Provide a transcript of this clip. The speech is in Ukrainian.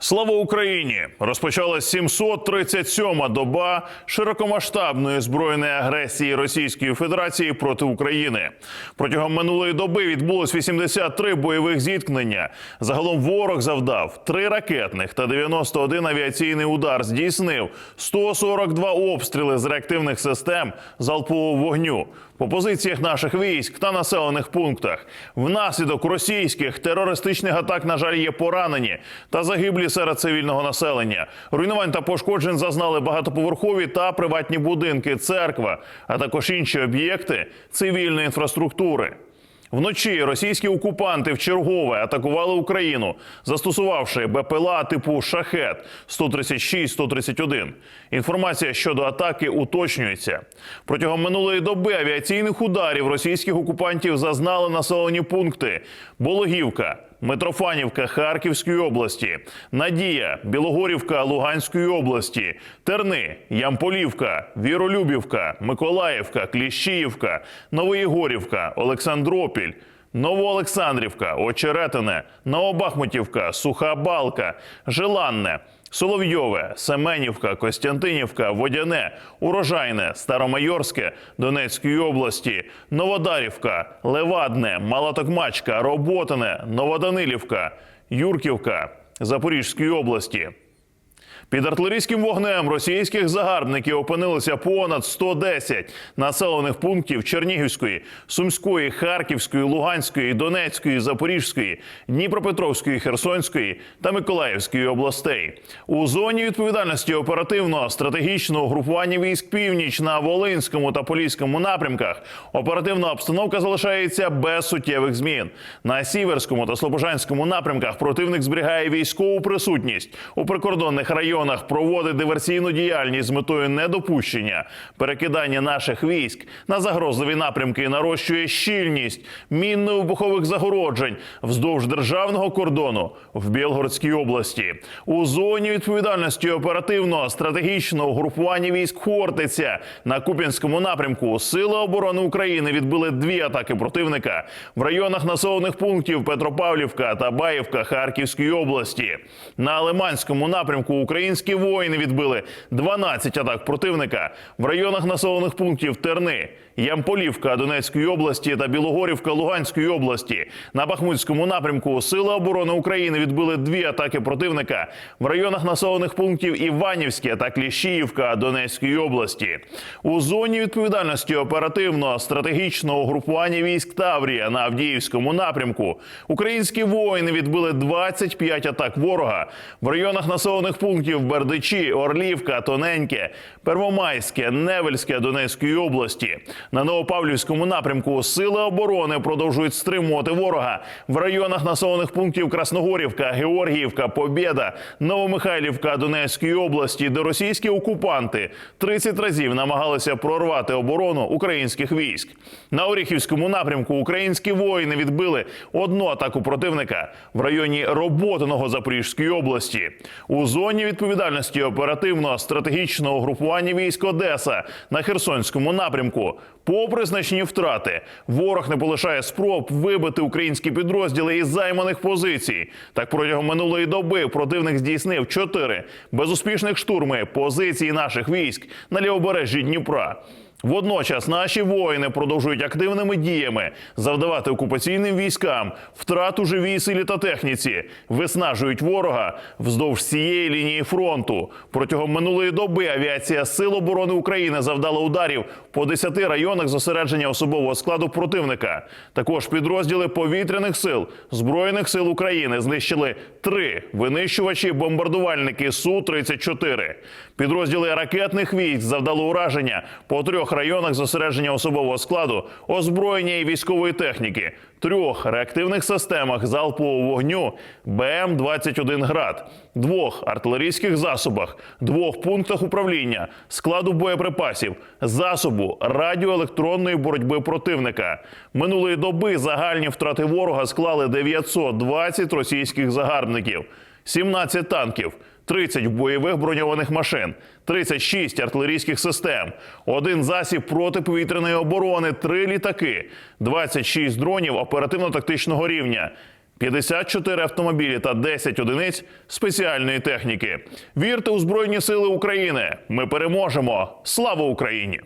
Слава Україні! Розпочалась 737-ма доба широкомасштабної збройної агресії Російської Федерації проти України. Протягом минулої доби відбулось 83 бойових зіткнення. Загалом ворог завдав 3 ракетних та 91 авіаційний удар. Здійснив 142 обстріли з реактивних систем залпового вогню по позиціях наших військ та населених пунктах. Внаслідок російських терористичних атак, на жаль, є поранені та загиблі серед цивільного населення. Руйнувань та пошкоджень зазнали багатоповерхові та приватні будинки, церква, а також інші об'єкти цивільної інфраструктури. Вночі російські окупанти вчергове атакували Україну, застосувавши БПЛА типу Шахет 136-131. Інформація щодо атаки уточнюється. Протягом минулої доби авіаційних ударів російських окупантів зазнали населені пункти Бологівка. Митрофанівка Харківської області, Надія, Білогорівка Луганської області, Терни, Ямполівка, Віролюбівка, Миколаївка, Кліщіївка, Новоєгорівка, Олександропіль. Новоолександрівка, Очеретине, Новобахмутівка, Суха Балка, Желанне, Соловйове, Семенівка, Костянтинівка, Водяне, Урожайне, Старомайорське Донецької області, Новодарівка, Левадне, Малотокмачка, Роботине, Новоданилівка, Юрківка Запорізької області. Під артилерійським вогнем російських загарбників опинилося понад 110 населених пунктів Чернігівської, Сумської, Харківської, Луганської, Донецької, Запорізької, Дніпропетровської, Херсонської та Миколаївської областей. У зоні відповідальності оперативного стратегічного групування військ північ на Волинському та Поліському напрямках оперативна обстановка залишається без суттєвих змін. На Сіверському та Слобожанському напрямках противник зберігає військову присутність у прикордонних районах проводить диверсійну діяльність з метою недопущення перекидання наших військ на загрозливі напрямки і нарощує щільність мінно-вибухових загороджень вздовж державного кордону в Білгородській області. У зоні відповідальності оперативного стратегічного групування військ Хортиця на Куп'янському напрямку Сили оборони України відбили дві атаки противника в районах населених пунктів Петропавлівка та Баївка Харківської області. На Лиманському напрямку українські воїни відбили 12 атак противника в районах населених пунктів Терни, Ямполівка Донецької області та Білогорівка Луганської області. На Бахмутському напрямку Сили оборони України відбили дві атаки противника в районах населених пунктів Іванівське та Кліщіївка Донецької області. У зоні відповідальності оперативного стратегічного групування військ Таврія на Авдіївському напрямку українські воїни відбили 25 атак ворога в районах населених пунктів Бердичі, Орлівка, Тоненьке, Первомайське, Невельське Донецької області. На Новопавлівському напрямку сили оборони продовжують стримувати ворога в районах населених пунктів Красногорівка, Георгіївка, Побєда, Новомихайлівка Донецької області, де російські окупанти 30 разів намагалися прорвати оборону українських військ. На Оріхівському напрямку українські воїни відбили одну атаку противника в районі Роботиного Запорізької області. У зоні відповідальності оперативного стратегічного групування військ Одеса на Херсонському напрямку. Попри значні втрати, ворог не полишає спроб вибити українські підрозділи із займаних позицій. Так протягом минулої доби противник здійснив чотири безуспішних штурми позицій наших військ на лівобережжі Дніпра. Водночас наші воїни продовжують активними діями завдавати окупаційним військам втрат у живій силі та техніці, виснажують ворога вздовж цієї лінії фронту. Протягом минулої доби авіація Сил оборони України завдала ударів по 10 районах зосередження особового складу противника. Також підрозділи повітряних сил збройних сил України знищили три винищувачі бомбардувальники су 34 Підрозділи ракетних військ завдали ураження по трьох районах зосередження особового складу, озброєння і військової техніки, трьох реактивних системах залпового вогню БМ-21 град, двох артилерійських засобах, двох пунктах управління, складу боєприпасів, засобу радіоелектронної боротьби противника. Минулої доби загальні втрати ворога склали 920 російських загарбників, 17 танків. 30 бойових броньованих машин, 36 артилерійських систем, один засіб протиповітряної оборони, три літаки, 26 дронів оперативно-тактичного рівня, 54 автомобілі та 10 одиниць спеціальної техніки. Вірте у Збройні Сили України. Ми переможемо! Слава Україні!